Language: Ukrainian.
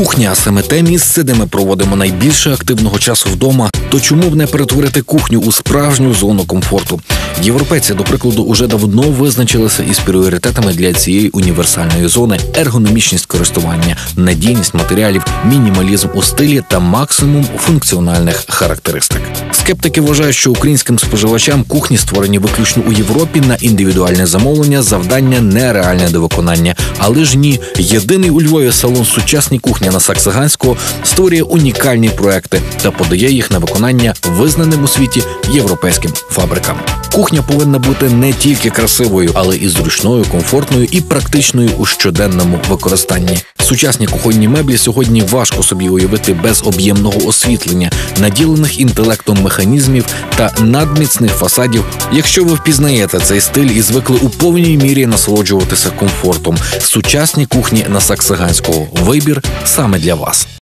Кухня саме те місце, де ми проводимо найбільше активного часу вдома. То чому б не перетворити кухню у справжню зону комфорту? Європейці, до прикладу, уже давно визначилися із пріоритетами для цієї універсальної зони: ергономічність користування, надійність матеріалів, мінімалізм у стилі та максимум функціональних характеристик. Скептики вважають, що українським споживачам кухні створені виключно у Європі на індивідуальне замовлення, завдання нереальне до виконання. Але ж ні, єдиний у Львові салон сучасні кухні на Саксаганського створює унікальні проекти та подає їх на виконання визнаним у світі європейським фабрикам. Кухня повинна бути не тільки красивою, але і зручною, комфортною і практичною у щоденному використанні. Сучасні кухонні меблі сьогодні важко собі уявити без об'ємного освітлення, наділених інтелектом механізмів та надміцних фасадів. Якщо ви впізнаєте цей стиль і звикли у повній мірі насолоджуватися комфортом, сучасні кухні на Саксаганського вибір саме для вас.